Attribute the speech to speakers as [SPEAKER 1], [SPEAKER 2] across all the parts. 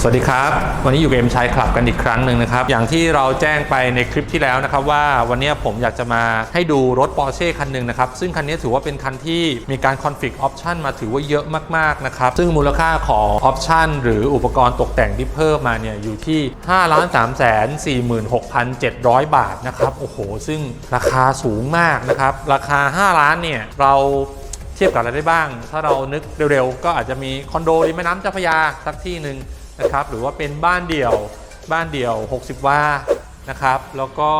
[SPEAKER 1] สวัสดีครับ วันนี้อยู่กับเอ็มชัยคลับกันอีกครั้งหนึ่งนะครับ อย่างที่เราแจ้งไปในคลิปที่แล้วนะครับว่าวันนี้ผมอยากจะมาให้ดูรถ Porsche คันหนึ่งนะครับ ซึ่งคันนี้ถือว่าเป็นคันที่มีการ config option มาถือว่าเยอะมากๆนะครับ ซึ่งมูลค่าของ option หรืออุปกรณ์ตกแต่งที่เพิ่มมาเนี่ยอยู่ที่ 5 3 4 6 7 0 0 บาทนะครับโอ้โห ซึ่งราคาสูงมากนะครับราคา 5 ล้านเนี่ยเราเทียบกับอะไรได้บ้าง ถ้าเรานึกเร็วๆ ก็อาจจะมีคอนโดริมแม่น้ำเจ้าพระยาสักที่หนึ่ง นะครับหรือว่าเป็นบ้านเดี่ยวบ้านเดี่ยว 60 วา นะครับ แล้วก็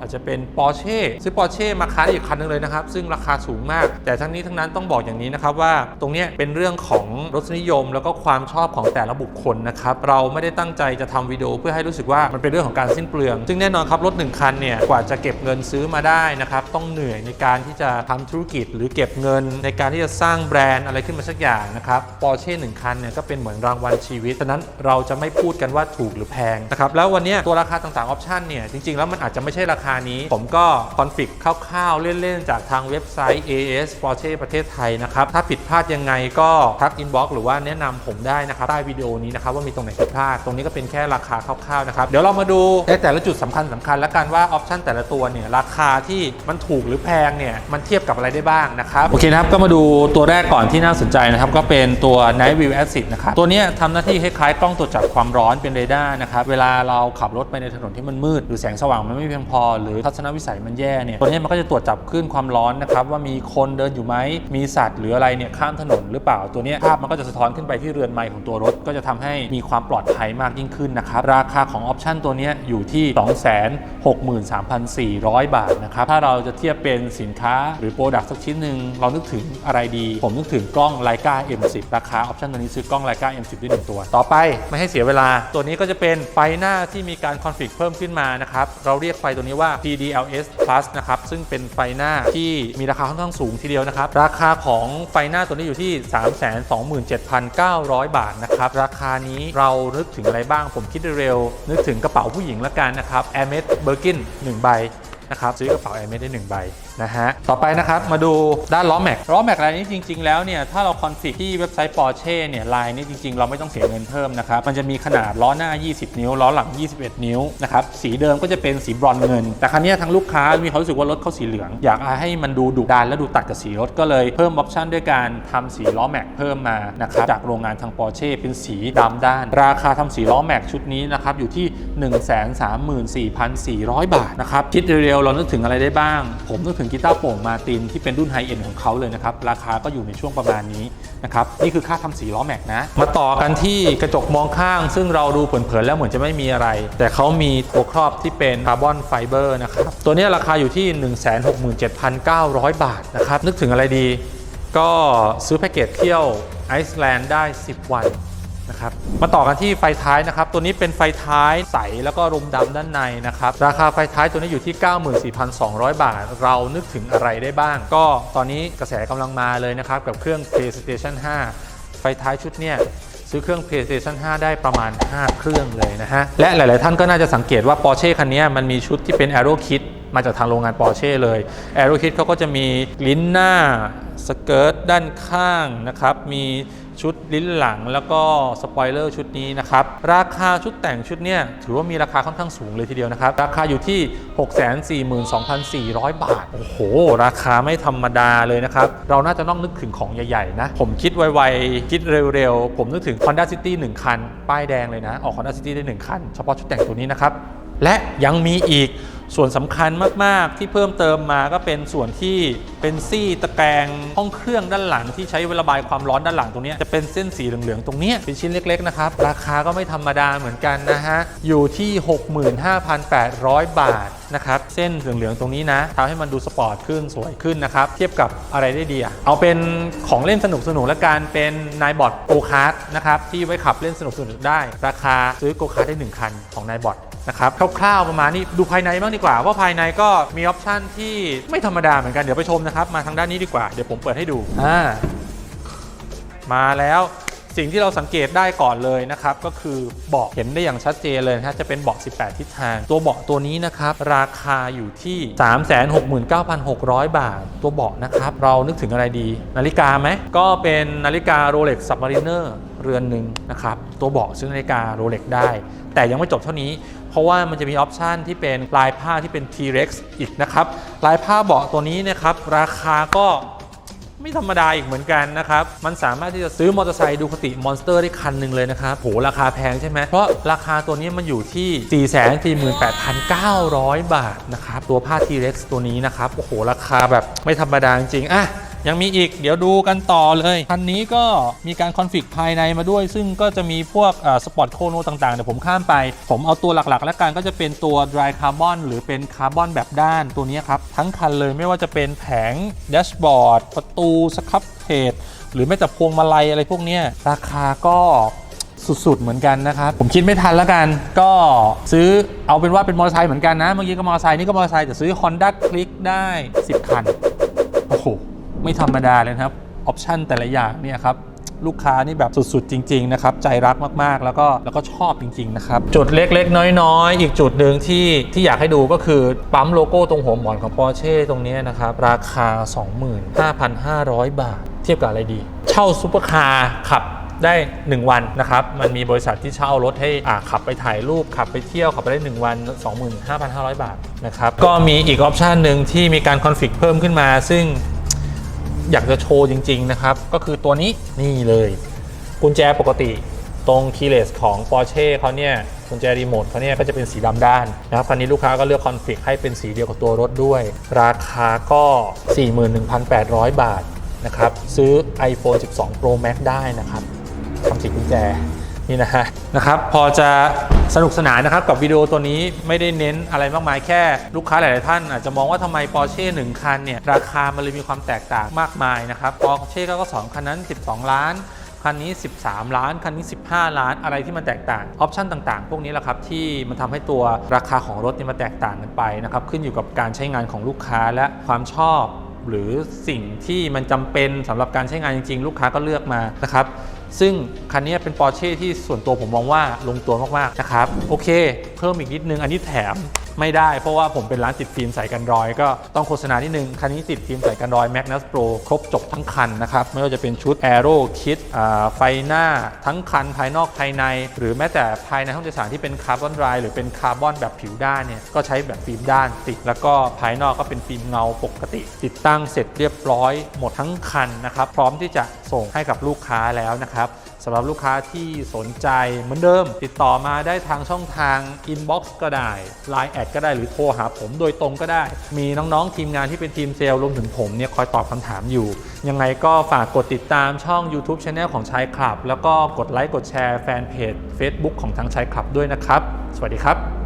[SPEAKER 1] อาจจะเป็นปอร์เช่ซื้อปอร์เช่มาขาอีกคันหนึงเลยนะครับ ซึ่งราคาสูงมาก แต่ทั้งนี้ทั้งนั้นต้องบอกอย่างนี้นะครับว่าตรงนี้เป็นเรื่องของรสนิยม แล้วก็ความชอบของแต่ละบุคคลนะครับ เราไม่ได้ตั้งใจจะทำวิดีโอเพื่อให้รู้สึกว่ามันเป็นเรื่องของการสิ้นเปลือง ซึ่งแน่นอนครับรถหนึ่งคันเนี่ยกว่าจะเก็บเงินซื้อมาได้นะครับต้องเหนื่อยในการที่จะทำธุรกิจ หรือเก็บเงินในการที่จะสร้างแบรนด์อะไรขึ้นมาสักอย่างนะครับปอร์เช่หนึ่งคันเนี่ยก็เป็นเหมือนรางวัลชีวิตฉะนั้นเราจะไม่พูดกันว่าถูกหรือแพงนะครับแล้ววันนี้ตัวราคาต่างๆออปชันเนี่ยจริงๆ แล้วมันอาจจะไม่ใช่ราคานี้ ผมก็คอนฟิกคร่าวๆ เล่นๆ จากทางเว็บไซต์ AS Porsche ประเทศไทยนะครับ ถ้าผิดพลาดยังไงก็ทักอินบ็อกหรือว่าแนะนำผมได้นะครับ ใต้วิดีโอนี้นะครับ ว่ามีตรงไหนผิดพลาด ตรงนี้ก็เป็นแค่ราคาคร่าวๆ นะครับ เดี๋ยวเรามาดูแต่ละจุดสำคัญสำคัญแล้วกันว่าออปชันแต่ละตัวเนี่ยราคาที่มันถูกหรือแพงเนี่ยมันเทียบกับอะไรได้บ้างนะครับโอเคนะครับก็มาดูตัวแรกก่อนที่น่าสนใจนะครับก็เป็นตัว Night View Assist นะครับตัวนี้ทำหน้าที่คล้ายๆกล้องตรวจจับความร้อนเป็นเรดาร์นะครับเวลาเราขับรถไปในถนนที่มันมืดหรือแสงสว่างมันไม่เพียงพอ หรือทัศนวิสัยมันแย่เนี่ยตัวนี้มันก็จะตรวจจับคลื่นความร้อนนะครับว่ามีคนเดินอยู่ไหมมีสัตว์หรืออะไรเนี่ยข้ามถนนหรือเปล่าตัวนี้ภาพมันก็จะสะท้อนขึ้นไปที่เรือนไมค์ของตัวรถ ก็จะทำให้มีความปลอดภัยมากยิ่งขึ้นนะครับราคาของออปชันตัวนี้อยู่ที่ 263,400 บาทนะครับถ้าเราจะเทียบเป็นสินค้าหรือโปรดักต์สักชิ้นหนึ่งเรานึกถึงอะไรดี ผมนึกถึงกล้องไลกา M10 ราคาออปชันตัวนี้ซื้อกล้องไลกา M10 ได้หนึ่งตัว ต่อไปไม่ให้เสียเวลา ตัวนี้ก็จะเป็นไฟหน้าที่มีการคอนฟิกเพิ่มขึ้นมานะครับเราเรียกไฟตัวนี้ว่า PDLS Plus นะครับซึ่งเป็นไฟหน้าที่มีราคาค่อนข้างสูงทีเดียวนะครับราคาของไฟหน้าตัวนี้อยู่ที่ 327,900 บาทนะครับราคานี้เรานึกถึงอะไรบ้างผมคิดเร็วนึกถึงกระเป๋าผู้หญิงละกันนะครับ Hermes Birkin 1 ใบ นะครับซื้อกระเป๋า Hermes ได้1ใบนะฮะต่อไปนะครับมาดูด้านล้อแม็กล้อแม็กลายนี้จริง ๆ แล้วเนี่ยถ้าเราคอนฟิกที่เว็บไซต์ Porsche เนี่ยลายนี้จริง ๆ เราไม่ต้องเสียเงินเพิ่มนะครับมันจะมีขนาดล้อหน้า 20 นิ้ว ล้อหลัง 21 นิ้วนะครับสีเดิมก็จะเป็นสีบรอนซ์เงิน แต่ครั้งนี้ทางลูกค้ามีความรู้สึกว่ารถเขาสีเหลือง อยากให้มันดูดุดันและดูตัดกับสีรถก็เลยเพิ่มออปชั่นด้วยการทำสีล้อแม็กเพิ่มมานะครับจากโรงงานทาง Porsche เป็นสีดำด้าน ราคาทำสีล้อแม็กชุดนี้นะครับอยู่ที่ 134,400 บาทนะครับคิดเร็วๆเรานึกถึงอะไรได้บ้าง ผมนึกถึงกีตาร์โปร่งมาตินที่เป็นรุ่นไฮเอ็นของเขาเลยนะครับ ราคาก็อยู่ในช่วงประมาณนี้นะครับ นี่คือค่าทำสีล้อแม็กนะ มาต่อกันที่กระจกมองข้าง ซึ่งเราดูเผินๆแล้วเหมือนจะไม่มีอะไร แต่เขามีตัวครอบที่เป็นคาร์บอนไฟเบอร์นะครับ ตัวนี้ราคาอยู่ที่ 167,900 บาทนะครับ นึกถึงอะไรดี ก็ซื้อแพ็กเกจเที่ยวไอซ์แลนด์ได้ 10 วัน นะครับมาต่อกันที่ไฟท้ายนะครับ ตัวนี้เป็นไฟท้ายใสแล้วก็รมดำด้านในนะครับ ราคาไฟท้ายตัวนี้อยู่ที่ 94,200 บาท เรานึกถึงอะไรได้บ้าง ก็ตอนนี้กระแสกำลังมาเลยนะครับ กับเครื่อง PlayStation 5 ไฟท้ายชุดเนี่ยซื้อเครื่อง PlayStation 5 ได้ประมาณ 5 เครื่องเลยนะฮะ และหลาย ๆ ท่านก็น่าจะสังเกตว่า Porsche คันนี้มันมีชุดที่เป็น Aero Kit มาจากทางโรงงาน Porsche เลย Aero Kit เขาก็จะมีลิ้นหน้า สเกิร์ตด้านข้างนะครับ มี ชุดลิ้นหลังแล้วก็สปอยเลอร์ชุดนี้นะครับ ราคาชุดแต่งชุดเนี้ยถือว่ามีราคาค่อนข้างสูงเลยทีเดียวนะครับ ราคาอยู่ที่ 642,400 บาท โอ้โห ราคาไม่ธรรมดาเลยนะครับ เราน่าจะต้องนึกถึงของใหญ่ๆนะ ผมคิดไวๆ คิดเร็วๆ ผมนึกถึง Honda City 1 คัน ป้ายแดงเลยนะ ออก Honda City ได้ 1 คัน เฉพาะชุดแต่งตัวนี้นะครับ และยังมีอีก ส่วนสำคัญมากๆ ที่เพิ่มเติมมาก็เป็นส่วนที่เป็นซี่ตะแกรงห้องเครื่องด้านหลังที่ใช้ระบายความร้อนด้านหลังตรงนี้จะเป็นเส้นสีเหลืองๆตรงนี้เป็นชิ้นเล็กๆนะครับราคาก็ไม่ธรรมดาเหมือนกันนะฮะอยู่ที่ 65,800 บาทนะครับเส้นเหลืองๆตรงนี้นะทำให้มันดูสปอร์ตขึ้นสวยขึ้นนะครับเทียบกับอะไรได้ดีอะเอาเป็นของเล่นสนุกๆและการเป็นนายบอดโกคาร์ดนะครับที่ไว้ขับเล่นสนุกๆได้ ราคาซื้อโกคาร์ดได้หนึ่งคันของนายบอด นะครับคร่าวๆประมาณนี้ดูภายในบ้างดีกว่า ว่าภายในก็มีออปชันที่ไม่ธรรมดาเหมือนกันเดี๋ยวไปชมนะครับมาทางด้านนี้ดีกว่าเดี๋ยวผมเปิดให้ดูอ่ามาแล้วสิ่งที่เราสังเกตได้ก่อนเลยนะครับก็คือเบาะเห็นได้อย่างชัดเจนเลยนะฮะจะเป็นเบาะ 18 ทิศทาง ตัวเบาะตัวนี้นะครับราคาอยู่ที่ 369,600 บาท ตัวเบาะนะครับเรานึกถึงอะไรดี นาฬิกาไหมก็เป็นนาฬิกา Rolex Submariner เรือนหนึ่งนะครับตัวเบาะซื้อนาฬิกาโรเล็กได้ แต่ยังไม่จบเท่านี้ เพราะว่ามันจะมีออปชันที่เป็นลายผ้าที่เป็น T-Rex อีกนะครับลายผ้าเบาะตัวนี้นะครับราคาก็ไม่ธรรมดาอีกเหมือนกันนะครับ มันสามารถที่จะซื้อมอเตอร์ไซค์ดูคติมอนสเตอร์ได้คันหนึ่งเลยนะครับโหราคาแพงใช่ไหม เพราะราคาตัวนี้มันอยู่ที่ 448,900 บาทนะครับ ตัวผ้า T-Rex ตัวนี้นะครับ โอ้โห ราคาแบบไม่ธรรมดาจริงอะ ยังมีอีกเดี๋ยวดูกันต่อเลย คันนี้ก็มีการคอนฟิกภายในมาด้วย ซึ่งก็จะมีพวกสปอร์ตโคโนต่างๆเดี๋ยวผมข้ามไป ผมเอาตัวหลักๆ แล้วกันก็จะเป็นตัว dry carbon หรือเป็นคาร์บอนแบบด้านตัวนี้ครับ ทั้งคันเลยไม่ว่าจะเป็นแผงแดชบอร์ดประตูสครับเพจหรือแม้แต่พวงมาลัยอะไรพวกนี้ราคาก็สุด ๆ เหมือนกันนะครับ ผมคิดไม่ทันแล้วกัน ก็ซื้อเอาเป็นว่าเป็นมอเตอร์ไซค์เหมือนกันนะ เมื่อกี้ก็มอเตอร์ไซค์นี่ก็มอเตอร์ไซค์แต่ซื้อ Honda Click ได้ 10 คัน โอ้โห ไม่ธรรมดาเลยครับออปชันแต่ละอย่างเนี่ยครับลูกค้านี่แบบสุดๆ จริง ๆ นะครับ ใจรักมากๆ แล้วก็แล้วก็ชอบจริง ๆ นะครับ จุดเล็ก ๆ น้อย ๆ อีกจุดหนึ่งที่ที่อยากให้ดูก็คือ ปั๊มโลโก้ตรงหัวหมอนของ Porsche ตรงนี้นะครับ ราคา 25,500 บาท เทียบกับอะไรดี เช่าซุปเปอร์คาร์ขับได้ 1 วันนะครับ มันมีบริษัทที่เช่ารถให้อ่าขับไปถ่ายรูป ขับไปเที่ยวขับไปได้ 1 วัน 25,500 บาทนะครับก็มีอีกออปชันหนึ่งที่มีการคอนฟิกเพิ่มขึ้นมา ซึ่ง อยากจะโชว์จริง ๆ นะครับ ก็คือตัวนี้นี่เลย กุญแจปกติตรงคีย์เลสของ Porsche เขาเนี่ยกุญแจรีโมทเขาเนี่ยก็จะเป็นสีดำด้านนะครับคันนี้ลูกค้าก็เลือกคอนฟิกให้เป็นสีเดียวกับตัวรถด้วย ราคาก็ 41,800 บาทนะครับ ซื้อ iPhone 12 Pro Max ได้นะครับทำสีกุญแจ นี่นะฮะนะครับพอจะสนุกสนานนะครับกับวิดีโอตัวนี้ไม่ได้เน้นอะไรมากมายแค่ลูกค้าหลาย ๆ ท่านอาจจะมองว่าทำไม Porsche 1คันเนี่ยราคามันเลยมีความแตกต่างมากมายนะครับ Porsche 992คันนั้น 12 ล้านคันนี้ 13 ล้าน คันนี้ 15 ล้าน อะไรที่มันแตกต่าง ออปชันต่างๆ พวกนี้แหละครับที่มันทำให้ตัวราคาของรถนี่มันแตกต่างกันไปนะครับ ขึ้นอยู่กับการใช้งานของลูกค้าและความชอบ หรือสิ่งที่มันจำเป็นสำหรับการใช้งานจริง ๆ ลูกค้าก็เลือกมานะครับ ซึ่งคันนี้เป็น Porsche ที่ส่วนตัวผมมองว่าลงตัวมากๆนะครับ โอเค เพิ่มอีกนิดนึง อันนี้แถมไม่ได้เพราะว่าผมเป็นร้านติดฟิล์มใส่กันรอย ก็ต้องโฆษณานิดนึง คันนี้ติดฟิล์มใส่กันรอย Magnus Pro ครบจบทั้งคันนะครับ ไม่ว่าจะเป็นชุด Aero Kit ไฟหน้าทั้งคันภายนอกภายใน หรือแม้แต่ภายในห้องโดยสารที่เป็นคาร์บอนไรหรือเป็นคาร์บอนแบบผิวด้านเนี่ยก็ใช้แบบฟิล์มด้านติด แล้วก็ภายนอกก็เป็นฟิล์มเงาปกติ ติดตั้งเสร็จเรียบร้อยหมดทั้งคันนะครับพร้อมที่จะ ส่งให้กับลูกค้าแล้วนะครับสำหรับลูกค้าที่สนใจเหมือนเดิม ติดต่อมาได้ทางช่องทาง Inbox ก็ได้ Line แอดก็ได้หรือโทรหาผมโดยตรงก็ได้ มีน้องๆ ทีมงานที่เป็นทีมเซลล์รวมถึงผมเนี่ยคอยตอบคำถามอยู่ ยังไงก็ฝากกดติดตามช่อง YouTube Channel ของชายคลับ แล้วก็กดไลค์กดแชร์แฟนเพจ Facebook ของทางชายคลับด้วยนะครับ สวัสดีครับ